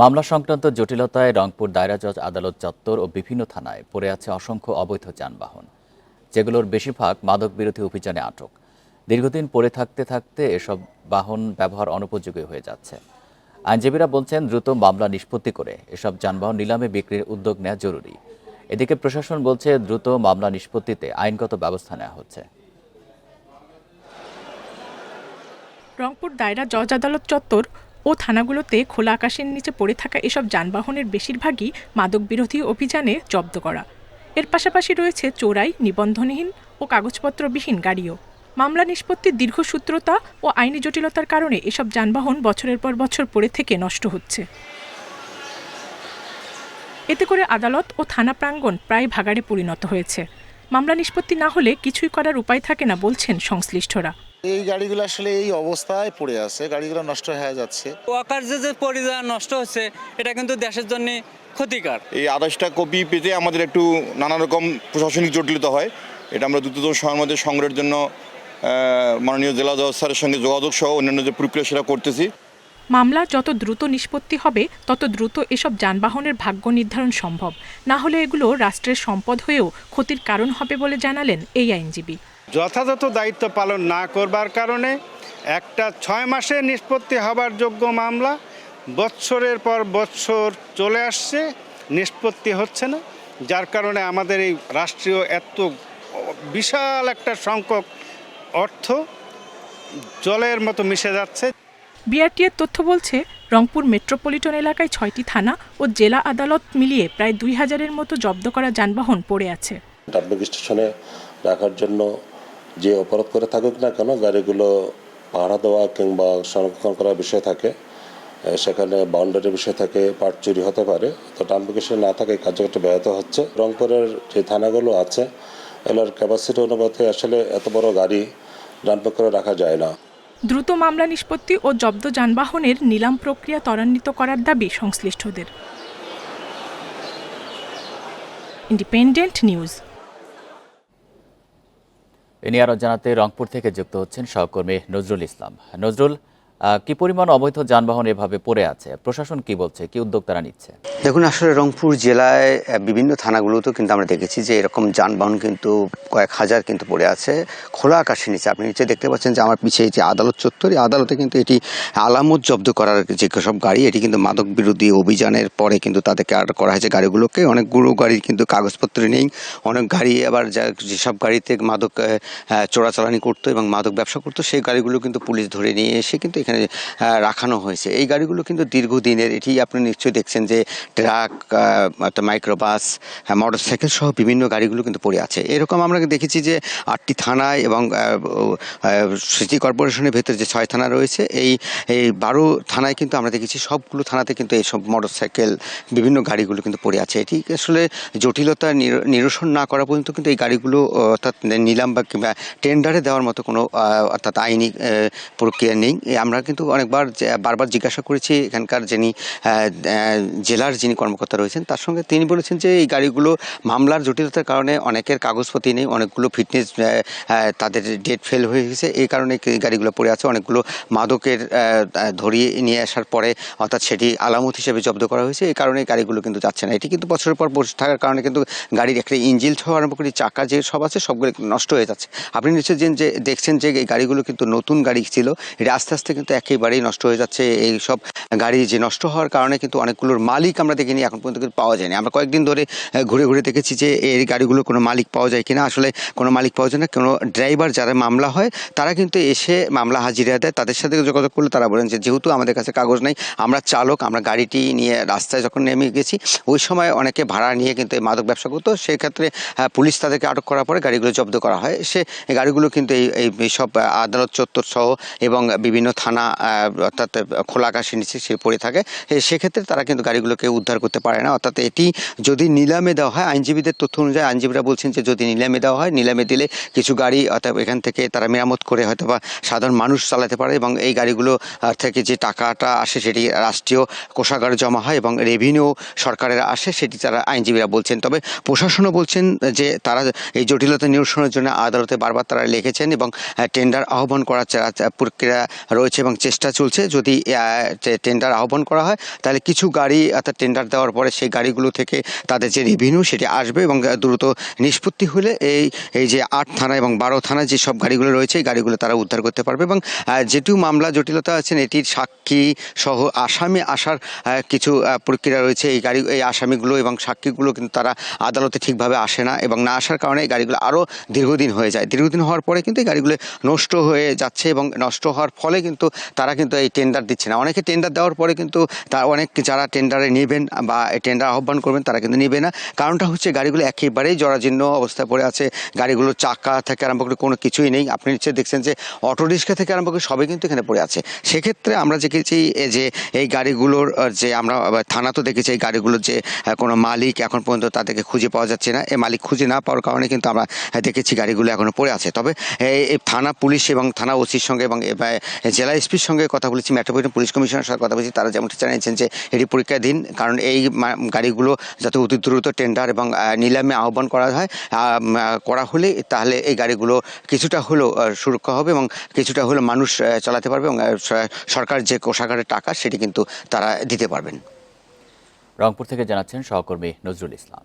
মামলা সংক্রান্ত জটিলতায় রংপুর দায়রা জজ আদালত চত্বর ও বিভিন্ন থানায় পড়ে আছে অসংখ্য অবৈধ যানবাহন, যেগুলোর বেশিরভাগ মাদক বিরোধী অভিযানে আটক। দীর্ঘদিন পড়ে থাকতে থাকতে এসব বাহন ব্যবহার অনুপযোগী হয়ে যাচ্ছে। আইনজীবীরা বলছেন, দ্রুত মামলা নিষ্পত্তি করে এসব যানবাহন নিলামে বিক্রির উদ্যোগ নেওয়া জরুরি। এদিকে প্রশাসন বলছে, দ্রুত মামলা নিষ্পত্তিতে আইনগত ব্যবস্থা নেওয়া হচ্ছে। রংপুর দায়রা জজ আদালত চত্বর ও থানাগুলোতে খোলা আকাশের নিচে পড়ে থাকা এসব যানবাহনের বেশিরভাগই মাদক বিরোধী অভিযানে জব্দ করা। এর পাশাপাশি রয়েছে চোরাই, নিবন্ধনহীন ও কাগজপত্রবিহীন গাড়িও। মামলা নিষ্পত্তির দীর্ঘসূত্রতা ও আইনি জটিলতার কারণে এসব যানবাহন বছরের পর বছর পড়ে থেকে নষ্ট হচ্ছে। এতে করে আদালত ও থানা প্রাঙ্গণ প্রায় ভাগাড়ে পরিণত হয়েছে। মামলা নিষ্পত্তি না হলে কিছুই করার উপায় থাকে না বলছেন সংশ্লিষ্টরা। এই গাড়িগুলো আসলে এই অবস্থায় পড়ে আছে গাড়িগুলো নষ্ট হয়ে যাচ্ছে। ওয়াকার যে যে পরিযান নষ্ট হচ্ছে এটা কিন্তু দেশের জন্য ক্ষতিকর। এই আঠাশটা কপি পেতে আমাদের একটু নানা রকম প্রশাসনিক জটিলতা হয়। এটা আমরা দ্রুততম সময়ের মধ্যে সংগ্রহের জন্য মাননীয় জেলা জজ স্যারের সঙ্গে যোগাযোগ সহ অন্যান্য যে প্রক্রিয়া সেটা করতেছি। মামলা যত দ্রুত নিষ্পত্তি হবে, তত দ্রুত এসব যানবাহনের ভাগ্য নির্ধারণ সম্ভব। না হলে এগুলো রাষ্ট্রের সম্পদ হয়েও ক্ষতির কারণ হবে বলে জানালেন এই আইনজীবী। যথাযথ দায়িত্ব পালন না করবার কারণে একটা ছয় মাসে নিষ্পত্তি হবার যোগ্য মামলা বৎসরের পর বৎসর চলে আসছে, নিষ্পত্তি হচ্ছে না। যার কারণে আমাদের এই রাষ্ট্রীয় এত বিশাল একটা সংখ্যক অর্থ জলের মতো মিশে যাচ্ছে। বিআরটিএর তথ্য বলছে, রংপুর মেট্রোপলিটন এলাকায় ছয়টি থানা ও জেলা আদালত মিলিয়ে প্রায় দুই হাজারের মতো জব্দ করা যানবাহন পড়ে আছে। ডাব্লিং স্টেশনে রাখার জন্য যে অপরাধ করে থাকুক না কেন, গাড়িগুলো ভাড়া দেওয়া কিংবা সংরক্ষণ করার বিষয় থাকে সেখানে বাউন্ডারি বিষয় থাকে পার্ট চুরি হতে পারে। তো স্টেশন না থাকে কার্যক্রমটি ব্যাহত হচ্ছে। রংপুরের যে থানাগুলো আছে এগুলোর ক্যাপাসিটি অনুপাতে আসলে এত বড় গাড়ি ডাম্পিং করে রাখা যায় না। দ্রুত মামলা নিষ্পত্তি ও জব্দ যানবাহনের নিলাম প্রক্রিয়া ত্বরান্বিত করার দাবি সংশ্লিষ্টদের। Independent news. এ নিয়ে আরও জানাতে রংপুর থেকে যুক্ত হচ্ছেন সহকর্মী নজরুল ইসলাম। নজরুল কি পরিমাণ অবৈধ যানবাহন এভাবে পড়ে আছে? প্রশাসন কি বলছে? কি উদ্যোগ তারা নিচ্ছে? দেখুন, আসলে রংপুর জেলায় বিভিন্ন থানাগুলোতেও কিন্তু আমরা দেখেছি যে এরকম যানবাহন কিন্তু কয়েক হাজার কিন্তু পড়ে আছে খোলা আকাশের নিচে। আপনি নিচে দেখতে পাচ্ছেন যে আমার পিছিয়ে যে আদালত চত্বর এই আদালতে কিন্তু এটি আলামত জব্দ করার যে সব গাড়ি, এটি কিন্তু মাদক বিরোধী অভিযানের পরে কিন্তু তাদেরকে আর করা হয়েছে গাড়িগুলোকে। অনেকগুলো গাড়ির কিন্তু কাগজপত্র নেই। অনেক গাড়ি আবার যা যেসব গাড়িতে মাদক চোরাচালানি করতো এবং মাদক ব্যবসা করতো, সেই গাড়িগুলো কিন্তু পুলিশ ধরে নিয়ে এসে কিন্তু এখানে আহ, রাখানো হয়েছে। এই গাড়িগুলো কিন্তু দীর্ঘদিনের। এটি আপনি নিশ্চয়ই দেখছেন যে ট্রাক মাইক্রোবাস মোটর সাইকেল সহ বিভিন্ন গাড়িগুলো কিন্তু পড়ে আছে। এরকম আমরা দেখেছি যে আটটি থানায় এবং সিটি কর্পোরেশনের ভেতরে যে ছয় থানা রয়েছে এই এই বারো থানায় কিন্তু আমরা দেখেছি সবগুলো থানাতে কিন্তু এইসব মোটর সাইকেল বিভিন্ন গাড়িগুলো কিন্তু পড়ে আছে। এটি আসলে জটিলতা নিরসন না করা পর্যন্ত কিন্তু এই গাড়িগুলো অর্থাৎ নিলাম বা কিংবা টেন্ডারে দেওয়ার মতো কোনো অর্থাৎ আইনি প্রক্রিয়া নেই। এ আমরা কিন্তু অনেকবার বারবার জিজ্ঞাসা করেছি এখানকার যিনি জেলার যিনি কর্মকর্তা রয়েছেন, তার সঙ্গে তিনি বলেছেন যে এই গাড়িগুলো মামলার জটিলতার কারণে অনেকের কাগজপত্র নেই, অনেকগুলো ফিটনেস তাদের ডেট ফেল হয়ে গেছে, এই কারণে গাড়িগুলো পড়ে আছে, অনেকগুলো মাদকের ধরিয়ে নিয়ে আসার পরে অর্থাৎ সেটি আলামত হিসেবে জব্দ করা হয়েছে, এই কারণে গাড়িগুলো কিন্তু যাচ্ছে না। এটি কিন্তু বছরের পর বসে থাকার কারণে কিন্তু গাড়ির একটা ইঞ্জিল থেকে আরম্ভ করে, চাকা যে সব আছে সবগুলো নষ্ট হয়ে যাচ্ছে। আপনি নিশ্চয়ই যে- যে দেখছেন যে এই গাড়িগুলো কিন্তু নতুন গাড়ি ছিল, এটা আস্তে আস্তে কিন্তু একেবারেই নষ্ট হয়ে যাচ্ছে। এই সব গাড়ি যে নষ্ট হওয়ার কারণে কিন্তু অনেকগুলোর মালিক আমরা দেখিনি, এখন পর্যন্ত কিন্তু পাওয়া যায়নি। আমরা কয়েকদিন ধরে ঘুরে ঘুরে দেখেছি যে এই গাড়িগুলোর কোনো মালিক পাওয়া যায় কিনা। আসলে কোনো মালিক পাওয়া যায় না, কোনো ড্রাইভার যারা মামলা হয়, তারা কিন্তু এসে মামলা হাজিরা দেয়। তাদের সাথে যোগাযোগ করলে তারা বলেন যে, যেহেতু আমাদের কাছে কাগজ নেই, আমরা চালক, আমরা গাড়িটি নিয়ে রাস্তায় যখন নেমে গেছি, ওই সময় অনেকে ভাড়া নিয়ে কিন্তু এই মাদক ব্যবসা করতো। সেক্ষেত্রে পুলিশ তাদেরকে আটক করার পরে গাড়িগুলো জব্দ করা হয়। সে গাড়িগুলো কিন্তু এই এই সব আদালত চত্বর সহ এবং বিভিন্ন থানা আহ, অর্থাৎ খোলা আকাশের নিচে সে পড়ে থাকে সেক্ষেত্রে তারা কিন্তু গাড়িগুলোকে উদ্ধার করতে পারে না। অর্থাৎ এটি যদি নিলামে দেওয়া হয় আইনজীবীদের তথ্য অনুযায়ী আইনজীবীরা বলছেন যে যদি নিলামে দেওয়া হয় নিলামে দিলে কিছু গাড়ি অর্থাৎ এখান থেকে তারা মেরামত করে হয়তো বা সাধারণ মানুষ চালাতে পারে এবং এই গাড়িগুলো থেকে যে টাকাটা আসে সেটি রাষ্ট্রীয় কোষাগারে জমা হয় এবং রেভিনিউ সরকারের আসে সেটি তারা আইনজীবীরা বলছেন। তবে প্রশাসনও বলছেন যে তারা এই জটিলতা নিরসনের জন্য আদালতে বারবার তারা লিখেছেন এবং টেন্ডার আহ্বান করার প্রক্রিয়া রয়েছে এবং চেষ্টা চলছে যদি টেন্ডার আহ্বান করা হয়, তাহলে কিছু গাড়ি অর্থাৎ টেন্ডার দেওয়ার পরে সেই গাড়িগুলো থেকে তাদের যে রেভিনিউ সেটি আসবে এবং দ্রুত নিষ্পত্তি হলে এই এই যে আট থানা এবং বারো থানা যে সব গাড়িগুলো রয়েছে, এই গাড়িগুলো তারা উদ্ধার করতে পারবে এবং যেটিও মামলা জটিলতা আছেন এটির সাক্ষী সহ আসামি আসার কিছু প্রক্রিয়া রয়েছে, এই গাড়ি, এই আসামিগুলো এবং সাক্ষীগুলো কিন্তু তারা আদালতে ঠিকভাবে আসে না এবং না আসার কারণে এই গাড়িগুলো আরও দীর্ঘদিন হয়ে যায়। দীর্ঘদিন হওয়ার পরে কিন্তু এই গাড়িগুলো নষ্ট হয়ে যাচ্ছে এবং নষ্ট হওয়ার ফলে কিন্তু তারা কিন্তু এই টেন্ডার দিচ্ছে না। অনেকে টেন্ডার দেওয়ার পরে কিন্তু তার অনেক যারা টেন্ডারে নেবেন বা টেন্ডার আহ্বান করবেন, তারা কিন্তু নেবে না। কারণটা হচ্ছে গাড়িগুলো একেবারেই জরাজীর্ণ অবস্থায় পড়ে আছে। গাড়িগুলোর চাকা থেকে আরম্ভ করে কোনো কিছুই নেই। আপনি নিশ্চয়ই দেখছেন যে অটো রিক্সা থেকে আরম্ভ করে সবই কিন্তু এখানে পড়ে আছে। সেক্ষেত্রে আমরা দেখেছি যে এই গাড়িগুলোর যে আমরা থানা তো দেখেছি এই গাড়িগুলোর যে কোনো মালিক এখন পর্যন্ত তাদেরকে খুঁজে পাওয়া যাচ্ছে না। এই মালিক খুঁজে না পাওয়ার কারণে কিন্তু আমরা দেখেছি গাড়িগুলো এখনও পড়ে আছে। তবে এই থানা পুলিশ এবং থানা ওসির সঙ্গে এবং জেলা এসপির সঙ্গে কথা বলেছি মেট্রোপলিটন পুলিশ কমিশনের সঙ্গে কথা বলেছি, তারা যেমনটি জানিয়েছেন যে এটি পরীক্ষাধীন কারণ এই গাড়িগুলো যাতে অতি দ্রুত টেন্ডার এবং নিলামে আহ্বান করা হয় করা হলে তাহলে এই গাড়িগুলো কিছুটা হলেও সুরক্ষা হবে এবং কিছুটা হলেও মানুষ চালাতে পারবে এবং সরকার যে কোষাগারের টাকা সেটি কিন্তু তারা দিতে পারবেন। রংপুর থেকে জানাচ্ছেন সহকর্মী নজরুল ইসলাম।